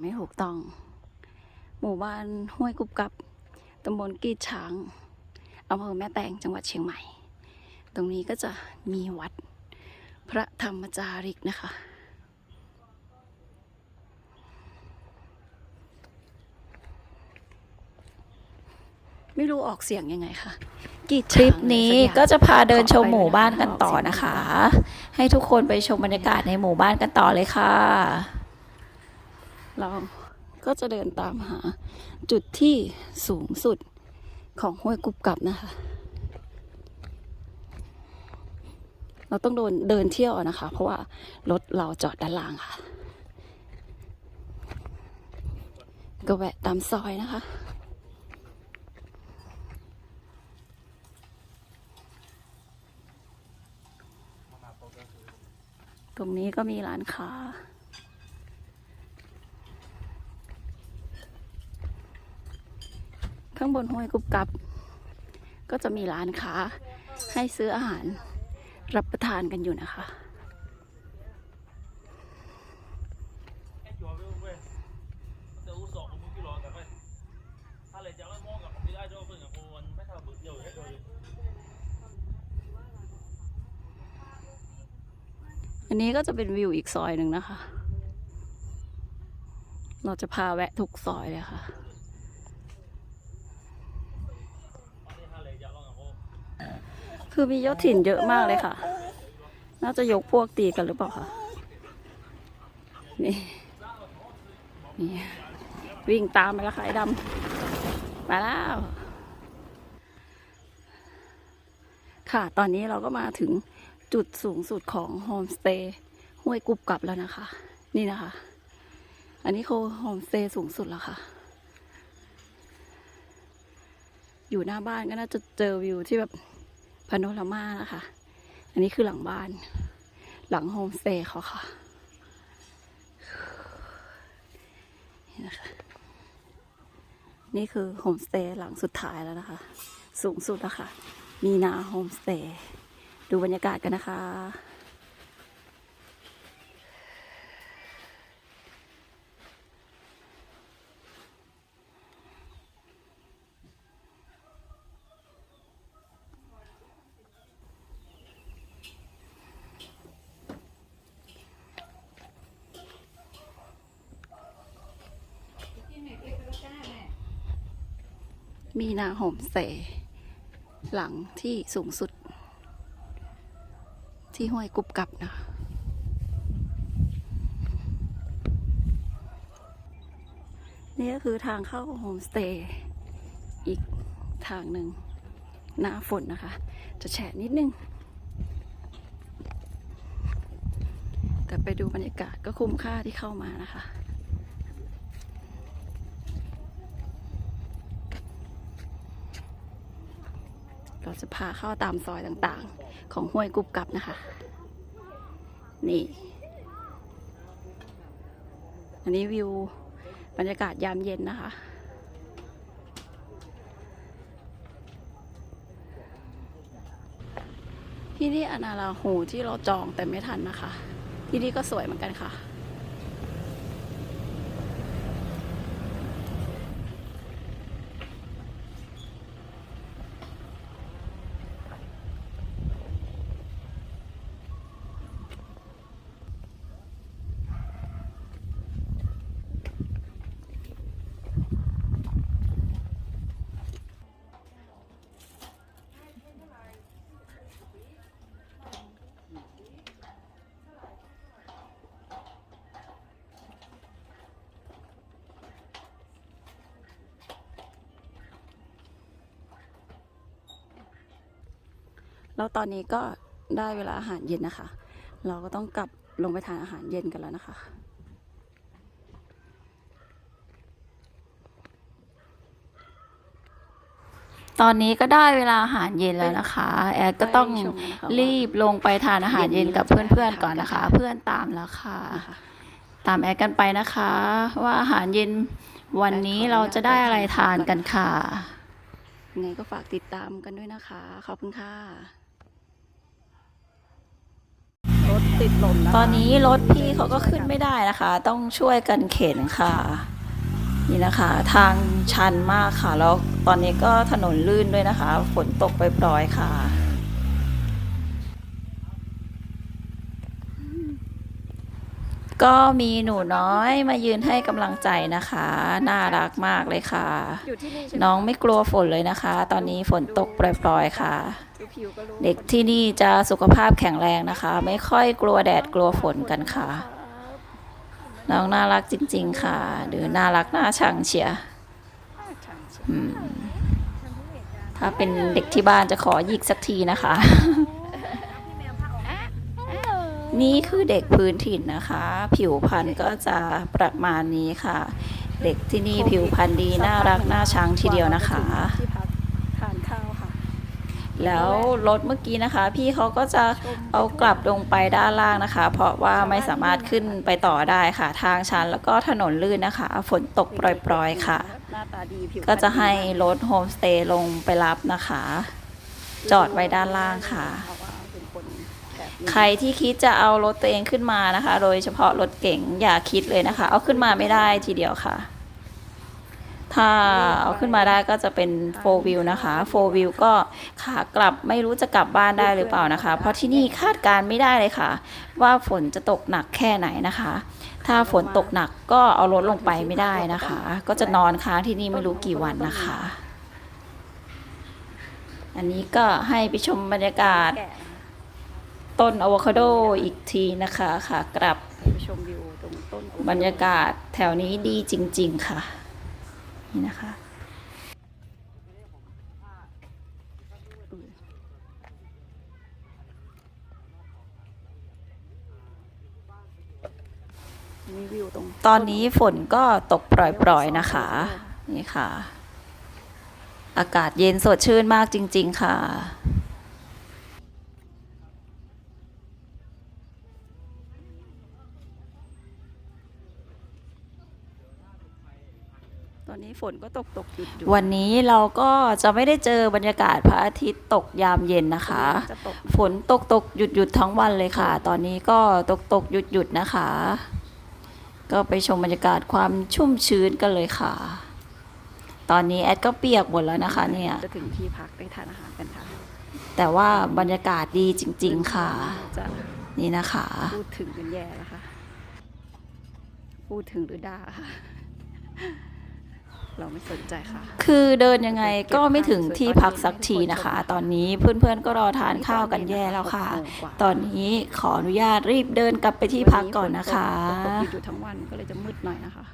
ไม่ถูกต้อง หมู่บ้านห้วยกุบกับตำบลกีดช้างอำเภอแม่แตงจังหวัดเชียงใหม่ ตรงนี้ก็จะมีวัดพระธรรมจาริกนะคะ ไม่รู้ออกเสียงยังไงค่ะกีดทริปช้างนี้อะไรสัอย่งก็จะพาเดินชมหมู่บ้านกันต่อนะคะ ให้ทุกคนไปชมบรรยากาศในหมู่บ้านกันต่อเลยค่ะ เราก็จะเดินตามหาจุดที่สูงสุดของห้วยกุบกับนะคะ เราต้องโดนเดินเที่ยวนะคะ เพราะว่ารถเราจอดด้านล่างค่ะ ก็แวะตามซอยนะคะตรงนี้ก็มีร้านค้า ข้างบนห้วยกุบกับ ก็จะมีร้านค้าให้ซื้ออาหารรับประทานกันอยู่นะคะ อันนี้ก็จะเป็นวิวอีกซอยหนึ่งนะคะ เราจะพาแวะทุกซอยเลยค่ะ คือมียศถิ่นเยอะมากเลยค่ะ น่าจะยกพวกตีกันหรือเปล่าคะนี่ นี่ วิ่งตามไปแล้วค่ะไอ้ดำมาแล้ว ค่ะ ตอนนี้เราก็มาถึงจุดสูงสุดของโฮมสเตย์ห้วยกุบกับแล้วนะคะ นี่นะคะ อันนี้คือโฮมสเตย์สูงสุดแล้วค่ะ อยู่หน้าบ้านก็น่าจะเจอวิวที่แบบ พานรามานะคะ อันนี้คือหลังบ้าน หลังโฮมสเตย์เขาค่ะนี่นะคะนี่คือโฮมสเตย์หลังสุดท้ายแล้วนะคะ สูงสุดแล้วค่ะ มีนาโฮมสเตย์ดูบรรยากาศกันนะคะ มีนาโฮมสเตย์หลังที่สูงสุด ที่ห้วยกุบกับนะนี่ก็คือทางเข้าโฮมสเตย์อีกทางหนึ่งหน้าฝนนะคะ จะแฉะนิดนึง แต่ไปดูบรรยากาศก็คุ้มค่าที่เข้ามานะคะ เราจะพาเข้าตามซอยต่างๆ ของห้วยกุบกับนะคะ นี่ อันนี้วิวบรรยากาศยามเย็นนะคะ ที่นี่อนาลาหูที่เราจองแต่ไม่ทันนะคะ ที่นี่ก็สวยเหมือนกันค่ะ แล้วตอนนี้ก็ได้เวลาอาหารเย็นนะคะ เราก็ต้องกลับลงไปทานอาหารเย็นกันแล้วนะคะ ตอนนี้ก็ได้เวลาอาหารเย็นแล้วนะคะ แอดก็ต้องรีบลงไปทานอาหารเย็นกับเพื่อนๆก่อนนะคะ เพื่อนตามแล้วค่ะ ตามแอดกันไปนะคะ ว่าอาหารเย็นวันนี้เราจะได้อะไรทานกันค่ะยังไงก็ฝากติดตามกันด้วยนะคะ ขอบคุณค่ะ รถ ติดลมนะคะตอนนี้รถพี่เขาก็ขึ้นไม่ได้นะคะ ต้องช่วยกันเข็นค่ะ นี่นะคะ ทางชันมากค่ะ แล้วตอนนี้ก็ถนนลื่นด้วยนะคะ ฝนตกปล่อยๆค่ะก็มีหนูน้อยมายืนให้กำลังใจนะคะ น่ารักมากเลยค่ะอยู่ที่นี่ใช่ไหมน้องไม่กลัวฝนเลยนะคะ ตอนนี้ฝนตกปล่อยๆค่ะดูผิวก็รู้ เด็กที่นี่จะสุขภาพแข็งแรงนะคะ ไม่ค่อยกลัวแดดกลัวฝนกันค่ะ น้องน่ารักจริง ๆ ค่ะ หรือน่ารักน่าชังเชียถ้าเป็นเด็กที่บ้านจะขอหยิกสักทีนะคะ นี่คือเด็กพื้นถิ่นนะคะ ผิวพรรณก็จะประมาณนี้ค่ะ เด็กที่นี่ผิวพรรณดีน่ารักน่าชังทีเดียวนะคะ ที่พักทานข้าวค่ะ แล้วรถเมื่อกี้นะคะ พี่เขาก็จะเอากลับลงไปด้านล่างนะคะ เพราะว่าไม่สามารถขึ้นไปต่อได้ค่ะ ทางชันแล้วก็ถนนลื่นนะคะ ฝนตกปล่อยๆค่ะ ก็จะให้รถโฮมสเตย์ลงไปรับนะคะ จอดไว้ด้านล่างค่ะ ใครที่คิดจะเอารถตัวเองขึ้นมานะคะ โดยเฉพาะรถเก๋งอย่าคิดเลยนะคะ เอาขึ้นมาไม่ได้ทีเดียวค่ะ ถ้าเอาขึ้นมาได้ก็จะเป็นโฟวิวนะคะโฟวิวก็ขากลับไม่รู้จะกลับบ้านได้หรือเปล่านะคะ เพราะที่นี่คาดการณ์ไม่ได้เลยค่ะ ว่าฝนจะตกหนักแค่ไหนนะคะ ถ้าฝนตกหนักก็เอารถลงไปไม่ได้นะคะ ก็จะนอนค้างที่นี่ไม่รู้กี่วันนะคะ อันนี้ก็ให้ไปชมบรรยากาศแก่นะคะต้นอะโวคาโดอีกทีนะคะค่ะกลับไปชมวิวตรงต้นโอ๊คบรรยากาศแถวนี้ดีจริง ๆ ค่ะ นี่นะคะมีวิวตรงตอนนี้ฝนก็ตกปล่อยๆนะคะ นี่ค่ะ อากาศเย็นสดชื่นมากจริง ๆ ค่ะ อนนี้ฝนก็ตกตกหยุดหยุดวันนี้เราก็จะไม่ได้เจอบรรยากาศพระอาทิตย์ตกยามเย็นนะคะจะตกฝนตกตกหยุดหยุดทั้งวันเลยค่ะ ตอนนี้ก็ตกตกหยุดหยุดนะคะ ก็ไปชมบรรยากาศความชุ่มชื้นกันเลยค่ะ ตอนนี้แอดก็เปียกหมดแล้วนะคะ เนี่ยจะถึงที่พักได้ทานอาหารกันค่ะ แต่ว่าบรรยากาศดีจริง ๆ ค่ะจะนี่นะคะพูดถึงกันแย่แล้วค่ะพูดถึงหรือด่าค่ะ เราไม่สนใจค่ะ คือเดินยังไงก็ไม่ถึงที่พักสักทีนะคะ ตอนนี้เพื่อนๆก็รอทานข้าวกันแย่แล้วค่ะ ตอนนี้ขออนุญาตรีบเดินกลับไปที่พักก่อนนะคะตกตกหยุดๆทั้งวันก็เลยจะมืดหน่อยนะคะ